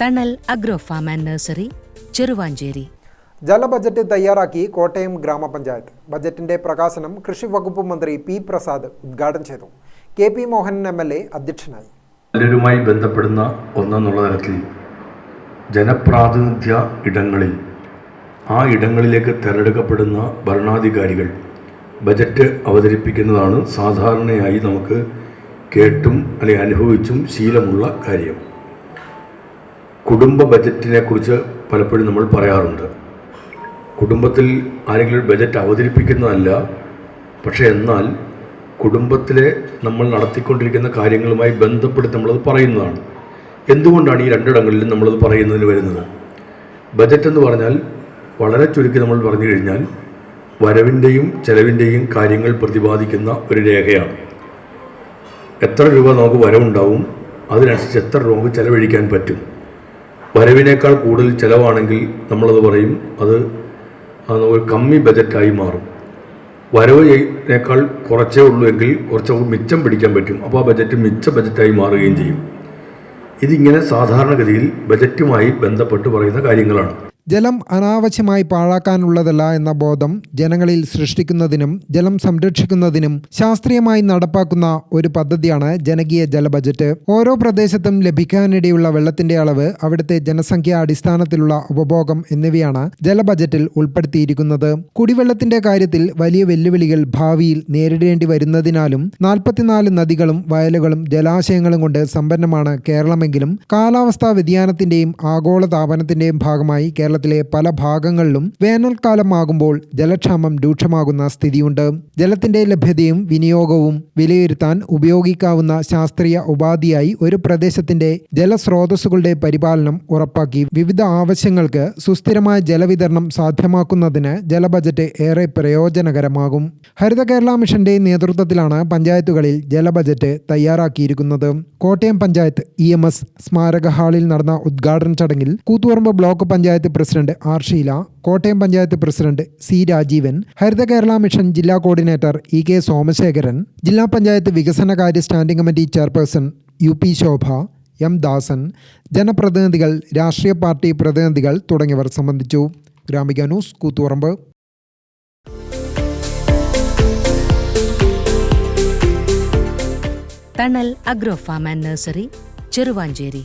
Thanal agro farm and nursery Cheruvanchery. ജല budget തയ്യാറാക്കി കോട്ടയം ഗ്രാമപഞ്ചായത്ത്. ബജറ്റിന്റെ പ്രകാശനം കൃഷി വകുപ്പ് മന്ത്രി പി പ്രസാദ് ഉദ്ഘാടനം ചെയ്തു. K P Mohanan M L A അധ്യക്ഷനായി. പലരുമായി ബന്ധപ്പെടുന്ന ഒന്നെന്നുള്ള തരത്തിൽ ജനപ്രാതിനിധ്യ ഇടങ്ങളിൽ ആ ഇടങ്ങളിലേക്ക് തിരഞ്ഞെടുക്കപ്പെടുന്ന ഭരണാധികാരികൾ ബജറ്റ് അവതരിപ്പിക്കുന്നതാണ് സാധാരണയായി നമുക്ക് കേട്ടും അല്ലെങ്കിൽ അനുഭവിച്ചും ശീലമുള്ള കാര്യം. കുടുംബ ബജറ്റിനെ കുറിച്ച് പലപ്പോഴും നമ്മൾ പറയാറുണ്ട്. കുടുംബത്തിൽ ആരെങ്കിലും ബജറ്റ് അവതരിപ്പിക്കുന്നതല്ല. പക്ഷേ എന്നാൽ കുടുംബത്തിലെ നമ്മൾ നടത്തിക്കൊണ്ടിരിക്കുന്ന കാര്യങ്ങളുമായി ബന്ധപ്പെടുത്തി നമ്മളത് പറയുന്നതാണ്. എന്തുകൊണ്ടാണ് ഈ രണ്ടിടങ്ങളിലും നമ്മളത് പറയുന്നതിന് വരുന്നത്? ബജറ്റ് എന്ന് പറഞ്ഞാൽ വളരെ ചുരുക്കി നമ്മൾ പറഞ്ഞു കഴിഞ്ഞാൽ വരവിന്റെയും ചെലവിന്റെയും കാര്യങ്ങൾ പ്രതിപാദിക്കുന്ന ഒരു രേഖയാണ്. എത്ര രൂപ നമുക്ക് വരവുണ്ടാവും? അതിനനുസരിച്ച് എത്ര രൂപ നമുക്ക് ചെലവഴിക്കാൻ പറ്റും? വരവിനേക്കാൾ കൂടുതൽ ചിലവാണെങ്കിൽ നമ്മളത് പറയും അത് ഒരു കമ്മി ബജറ്റായി മാറും. വരവിനേക്കാൾ കുറച്ചേ ഉള്ളൂ എങ്കിൽ കുറച്ച് മിച്ചം പിടിക്കാൻ പറ്റും. അപ്പോൾ ആ ബജറ്റ് മിച്ച ബജറ്റായി മാറുകയും ചെയ്യും. ഇതിങ്ങനെ സാധാരണഗതിയിൽ ബജറ്റുമായി ബന്ധപ്പെട്ട് പറയുന്ന കാര്യങ്ങളാണ്. ജലം അനാവശ്യമായി പാഴാക്കാനുള്ളതല്ല എന്ന ബോധം ജനങ്ങളിൽ സൃഷ്ടിക്കുന്നതിനും ജലം സംരക്ഷിക്കുന്നതിനും ശാസ്ത്രീയമായി നടപ്പാക്കുന്ന ഒരു പദ്ധതിയാണ് ജനകീയ ജല ബജറ്റ്. ഓരോ പ്രദേശത്തും ലഭിക്കാനിടയുള്ള വെള്ളത്തിന്റെ അളവ് അവിടുത്തെ ജനസംഖ്യാ അടിസ്ഥാനത്തിലുള്ള ഉപഭോഗം എന്നിവയാണ് ജല ബജറ്റിൽ ഉൾപ്പെടുത്തിയിരിക്കുന്നത്. കുടിവെള്ളത്തിന്റെ കാര്യത്തിൽ വലിയ വെല്ലുവിളികൾ ഭാവിയിൽ നേരിടേണ്ടി വരുന്നതിനാലും നാൽപ്പത്തിനാല് നദികളും വയലുകളും ജലാശയങ്ങളും കൊണ്ട് സമ്പന്നമാണ് കേരളമെങ്കിലും കാലാവസ്ഥാ വ്യതിയാനത്തിന്റെയും ആഗോള താപനത്തിന്റെയും ഭാഗമായി കേരളത്തിലെ പല ഭാഗങ്ങളിലും വേനൽക്കാലമാകുമ്പോൾ ജലക്ഷാമം രൂക്ഷമാകുന്ന സ്ഥിതിയുണ്ട്. ജലത്തിന്റെ ലഭ്യതയും വിനിയോഗവും വിലയിരുത്താൻ ഉപയോഗിക്കാവുന്ന ശാസ്ത്രീയ ഉപാധിയായി ഒരു പ്രദേശത്തിന്റെ ജലസ്രോതസ്സുകളുടെ പരിപാലനം ഉറപ്പാക്കി. വിവിധ ആവശ്യങ്ങൾക്ക് സുസ്ഥിരമായ ജലവിതരണം സാധ്യമാക്കുന്നതിന് ജലബജറ്റ് ഏറെ പ്രയോജനകരമാകും. ഹരിത കേരള മിഷന്റെ നേതൃത്വത്തിലാണ് പഞ്ചായത്തുകളിൽ ജലബജറ്റ് തയ്യാറാക്കിയിരിക്കുന്നത്. Kottayam panchayat E M S സ്മാരക ഹാളിൽ നടന്ന ഉദ്ഘാടന ചടങ്ങിൽ Koothuparamba block panchayat president R Sheela Kottayam panchayat president C Rajeevan Haritha Kerala mission ജില്ലാ കോർഡിനേറ്റർ ഇ കെ സോമശേഖരൻ ജില്ലാ പഞ്ചായത്ത് വികസന കാര്യ standing committee chairperson U P Shobha M Dasan ജനപ്രതിനിധികൾ രാഷ്ട്രീയ പാർട്ടി പ്രതിനിധികൾ തുടങ്ങിയവർ സംബന്ധിച്ചു. Gramika news Koothuparamba. Thanal agro farm and nursery Cheruvanchery.